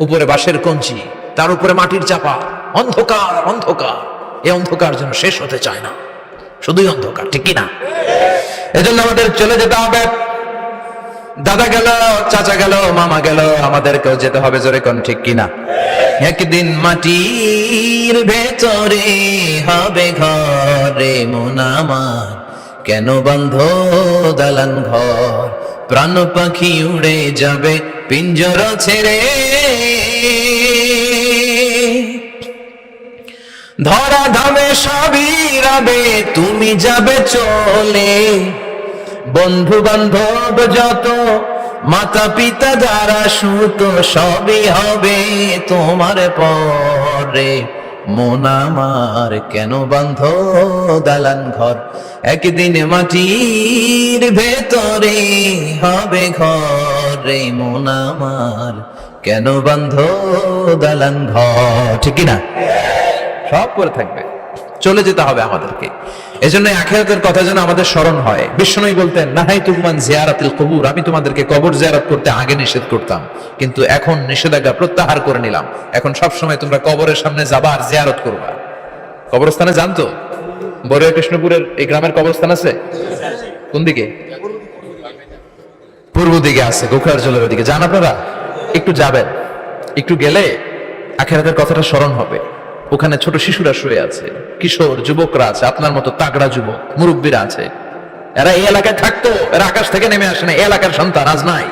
উপরে বাঁশের কঞ্চি, তার উপরে মাটির চাপা। অন্ধকার অন্ধকার। এই অন্ধকার যেন শেষ হতে চায় না। শুধুই অন্ধকার, ঠিক না? এজন্য আমাদের চলে যেতে হবে। দাদা গেল, চাচা গেল, মামা গেল, আমাদেরকেও যেতে হবে জোরে কোন, ঠিক কিনা একদিন মাটির ভেতরে হবে ঘরে মন আমার। কেন বন্ধ দালান ঘর? প্রাণ পাখি উড়ে যাবে পিঞ্জর ছেড়ে ধরা ধামে সবই রবে, তুমি যাবে চলে। বন্ধু বান্ধব যত মাতা পিতা যারা সুত, সবই হবে তোমার পরে। মন আমার কেন বন্ধ দালান ঘর? একদিন মাটির ভেতরে হবে ঘরে। আমার, কেন দালান ঘর? সব করে থাকবে। চলে যেতে হবে আমাদেরকে। আখেরাতের কথা যেন আমাদের স্মরণ হয়। বলতেন তুকমান জিয়ারাতিল কবুর, আমি তোমাদেরকে কবর জিয়ারত করতে আগে নিষেধ করতাম, কিন্তু এখন নিষেধাজ্ঞা প্রত্যাহার করে নিলাম। এখন সব সময় তোমরা কবরের সামনে যাবা আর জিয়ারত করবা। কবরস্থানে জানতো বড় কৃষ্ণপুরের এই গ্রামের কবরস্থান আছে? কোন দিকে? পূর্ব দিকে আছে, গোখরার জলের দিকে যান আপনারা, একটু যাবেন। একটু গেলে আখেরাতের কথাটা স্মরণ হবে। ওখানে ছোট শিশুরা শুয়ে আছে, কিশোর, যুবকরা আছে, আপনার মতো তাগড়া যুবক, মুরব্বীরা আছে। এরা এই এলাকায় থাকতো, এরা আকাশ থেকে নেমে আসে না এলাকার সন্তান আজ নাই।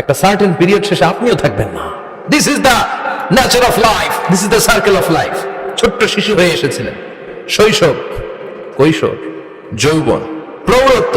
একটা সার্টেন পিরিয়ড শেষে আপনিও থাকবেন না। This is the nature of life this is the circle of life ছোট্ট শিশু হয়ে এসেছিলেন। শৈশব, কৈশোর, যৌবন, প্রৌঢ়ত্ব।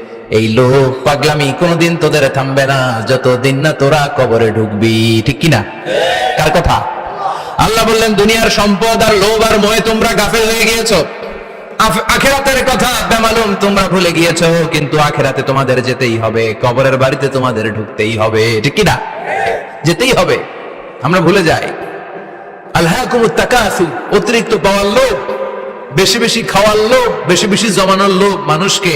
এই লোভ পাগলামি কোনোদিন তোদের থামবে না। যতদিন না তোরা কবরে ঢুকবি, ঠিক কি না কার কথা? আল্লাহ বললেন, দুনিয়ার সম্পদ আর লোভ আর মোহে তোমরা গাফেল হয়ে গিয়েছো। আখেরাতের কথা বেমালুম, তোমরা ভুলে গিয়েছো, কিন্তু আখেরাতে তোমাদের যেতেই হবে। কবরের বাড়িতে তোমাদের ঢুকতেই হবে, ঠিক কি না যেতেই হবে, আমরা ভুলে যাই। আল্লাহ অতিরিক্ত পাওয়ার লোভ, বেশি বেশি খাওয়ার লোভ, বেশি বেশি জমানোর লোভ মানুষকে।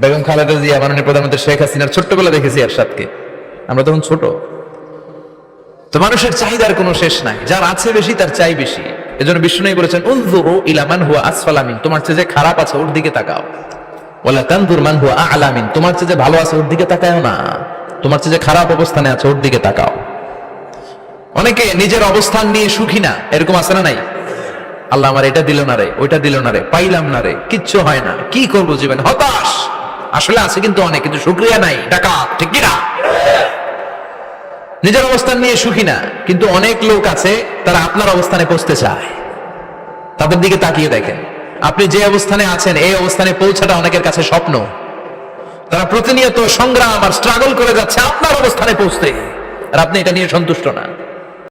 বেগম খালেদা জিয়া মাননীয় প্রধানমন্ত্রী শেখ হাসিনার ছোট্টবেলা দেখেছি এরশাদকে। আমরা তখন ছোট। তো মানুষের চাহিদার কোনো শেষ নাই। যার আছে বেশি, তার চাই বেশি। এজন্য বিষ্ণু বলেছেন, উনজুরু ইলা মান হুয়া আসফালামিন তোমার চেয়ে যে খারাপ আছে, ওর দিকে তাকাও। ওয়ালা তানজুর মান হুয়া আলামিন তোমার চেয়ে যে ভালো আছে, ওর দিকে তাকাও না। তোমার চেয়ে যে খারাপ অবস্থানে আছে, ওর দিকে তাকাও। অনেকে নিজের অবস্থান নিয়ে সুখী না। এরকম আছে না নাই? আল্লাহ আমার এটা দিল না রে, ওইটা দিল না রে, পাইলাম না রে, কিচ্ছু হয় না। কি করব জীবনে? হতাশ! আসলে আছে কিন্তু অনেক, কিন্তু শুক্রিয়া নাই। টাকা ঠিক কি না নিজের অবস্থান নিয়ে সুখী না, কিন্তু অনেক লোক আছে, তারা আপনার অবস্থানে পৌঁছতে চায়। তাদের দিকে তাকিয়ে দেখেন। আপনি যে অবস্থানে আছেন, এই অবস্থানে পৌঁছাটা অনেকের কাছে স্বপ্ন। তারা প্রতিনিয়ত সংগ্রাম আর স্ট্রাগল করে যাচ্ছে আপনার অবস্থানে পৌঁছতে। আর আপনি এটা নিয়ে সন্তুষ্ট না।